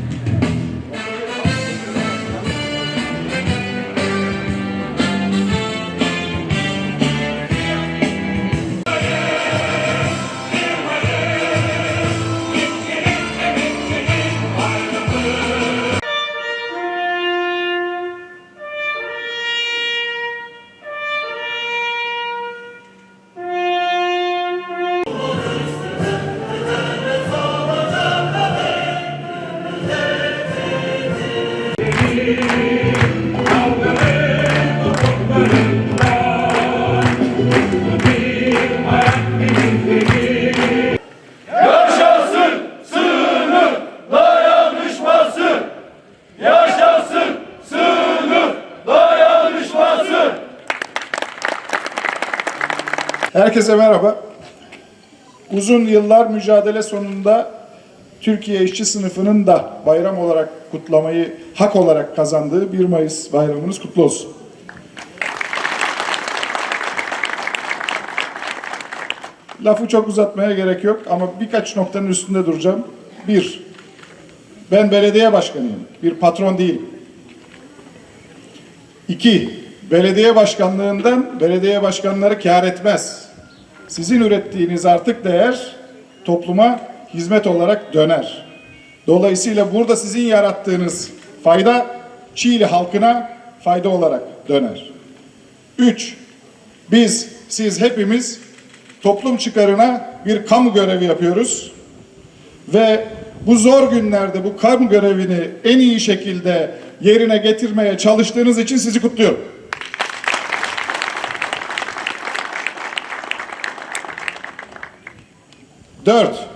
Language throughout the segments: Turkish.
Herkese merhaba. Uzun yıllar mücadele sonunda Türkiye işçi sınıfının da bayram olarak kutlamayı hak olarak kazandığı 1 Mayıs bayramınız kutlu olsun. Lafı çok uzatmaya gerek yok ama birkaç noktanın üstünde duracağım. Bir, ben belediye başkanıyım, bir patron değilim. İki, belediye başkanlığından belediye başkanları kâr etmez. Sizin ürettiğiniz artık değer topluma hizmet olarak döner. Dolayısıyla burada sizin yarattığınız fayda Çiğli halkına fayda olarak döner. Üç, biz, siz hepimiz toplum çıkarına bir kamu görevi yapıyoruz. Ve bu zor günlerde bu kamu görevini en iyi şekilde yerine getirmeye çalıştığınız için sizi kutluyorum. Dört,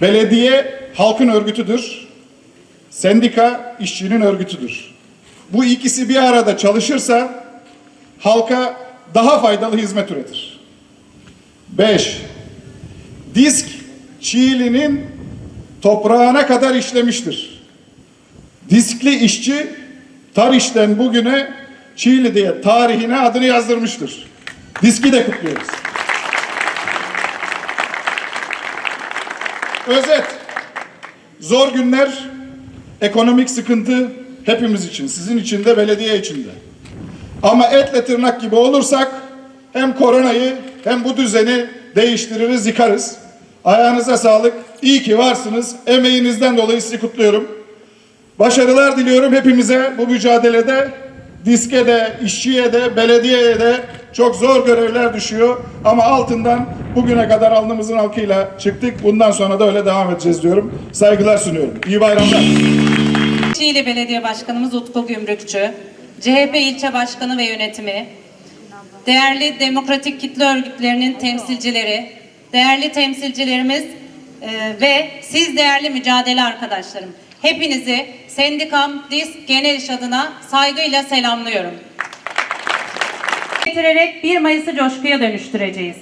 belediye halkın örgütüdür. Sendika işçinin örgütüdür. Bu ikisi bir arada çalışırsa halka daha faydalı hizmet üretir. Beş, disk Çiğli'nin toprağına kadar işlemiştir. Diskli işçi Tariş'ten bugüne Çiğli diye tarihine adını yazdırmıştır. Diski de kutluyoruz. Özet. Zor günler, ekonomik sıkıntı hepimiz için, sizin için de, belediye için de. Ama etle tırnak gibi olursak hem koronayı hem bu düzeni değiştiririz, yıkarız. Ayağınıza sağlık. İyi ki varsınız. Emeğinizden dolayı sizi kutluyorum. Başarılar diliyorum hepimize bu mücadelede. Diske de, işçiye de, belediyeye de çok zor görevler düşüyor. Ama altından bugüne kadar alnımızın alkıyla çıktık. Bundan sonra da öyle devam edeceğiz diyorum. Saygılar sunuyorum. İyi bayramlar. Çiğli Belediye Başkanımız Utku Gümrükçü, CHP ilçe başkanı ve yönetimi, değerli demokratik kitle örgütlerinin temsilcileri, değerli temsilcilerimiz e, ve siz değerli mücadele arkadaşlarım. Hepinizi Sendikam Disk Genel İş adına saygıyla selamlıyorum. Getirerek 1 Mayıs'ı coşkuya dönüştüreceğiz.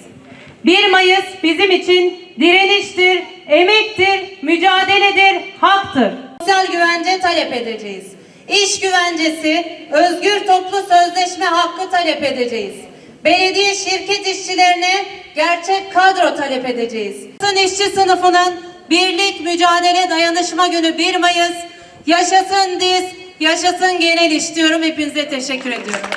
1 Mayıs bizim için direniştir, emektir, mücadeledir, haktır. Sosyal güvence talep edeceğiz. İş güvencesi, özgür toplu sözleşme hakkı talep edeceğiz. Belediye şirket işçilerine gerçek kadro talep edeceğiz. İşçi sınıfının birlik, mücadele, dayanışma günü 1 Mayıs. Yaşasın DİS, yaşasın genel iş diyorum. Hepinize teşekkür ediyorum.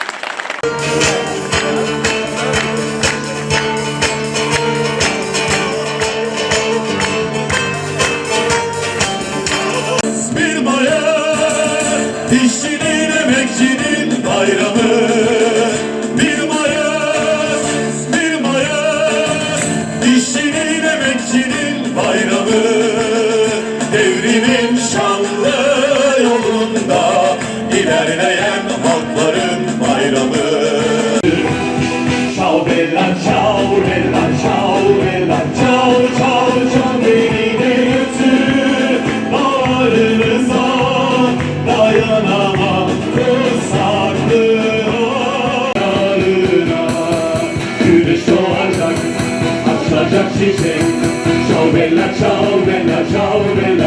İlerleyen halkların bayramı. Ciao bella ciao bella ciao bella ciao ciao ciao beni de götür. Bağrınıza dayanamam. Kırsaklığa Güneş doğacak açılacak çiçek. Ciao bella ciao bella ciao bella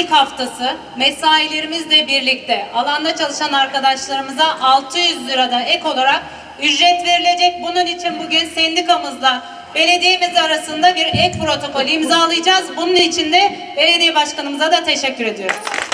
ilk haftası mesailerimizle birlikte alanda çalışan arkadaşlarımıza 600 lirada ek olarak ücret verilecek. Bunun için bugün sendikamızla belediyemiz arasında bir ek protokol imzalayacağız. Bunun için de belediye başkanımıza da teşekkür ediyoruz.